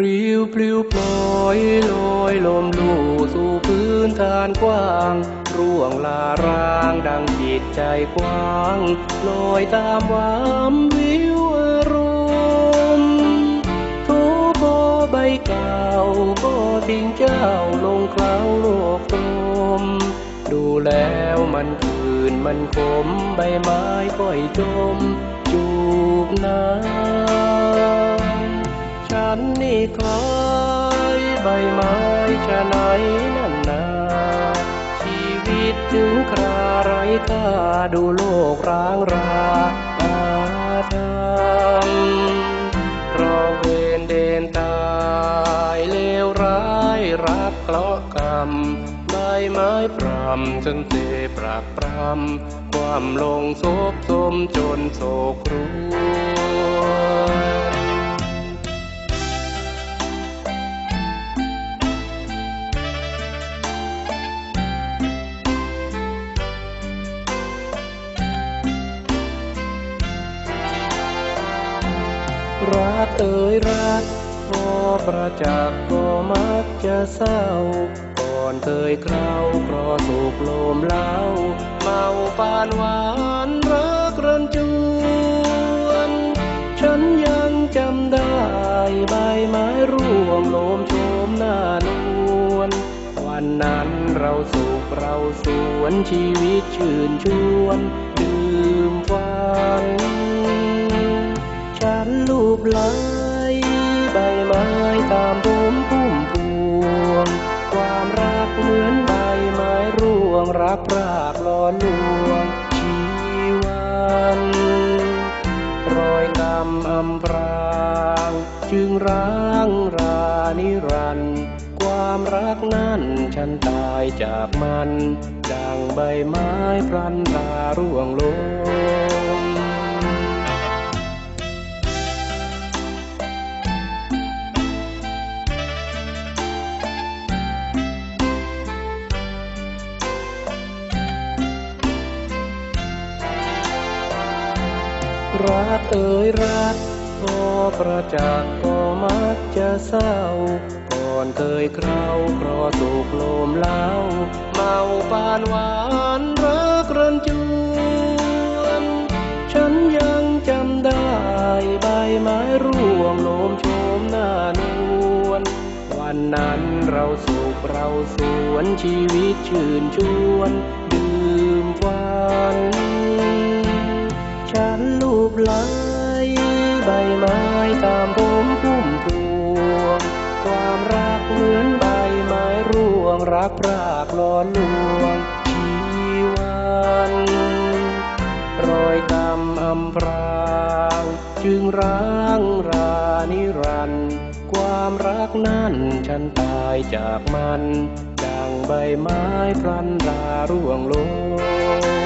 ปลิวปลิวปล่อยลอยลมลู่สู่พื้นทานกว้าง ร่วงลารางดังจิตใจกว้างลอยตามวามวิวอารมณ์ทุกโบใบเก่าก็ทิ้งเจ้าลงเคล้าโลกตมดูแล้วมันคืนมันคมใบไม้ค่อยจมจูบน้ำ ฉันนี่คล้ายใบไม้ชะไหนนั่นนาชีวิตถึงคราไรค่าดูโลกร้างราอาธรรมรอเวรเดนตายเลวร้ายรักเคราะกรรมใบไม้พรำจนเตปรักปรำความลงโศพสมจนโศกคร รักเอ่ยรักพอประจักษ์ก็มักจะเศร้า ก่อนเคยเคราวเพราะสุกโลมเล้าเมาปานหวานรักรันจวน ฉันยังจำได้ใบไม้ร่วงโลมโชมหน้านวลวันนั้นเราสุขเราสวนชีวิตชื่นชวนดื่มฝัน ฉันลูบไหลใบไม้ตามผมพุ่มพวง ความรักเหมือนใบไม้ร่วงรักรากหลอนลวงชีวันรอยกำอำพรางจึงร้างรานิรันด์ความรักนั้นฉันตายจากมัน ดังใบไม้พลันราร่วงล รักเอ่ยรักพอประจักษ์ก็มักจะเศร้า ก่อนเคยเคราวเพราะสุกโลมเล้าเมาปานหวานรักรันจวน ฉันยังจำได้ใบไม้ร่วงโลมโชมหน้านวลวันนั้นเราสุขเราสวนชีวิตชื่นชวน ดื่มฝันน ไหลใบไม้ตามผมพุ่มพวง ความรักเหมือนใบไม้ร่วงรักรากลอนลวงชีวันรอยกำอำพรางจึงร้างรานิรันด์ความรักนั้นฉันตายจากมัน ดังใบไม้พลันราร่วงลง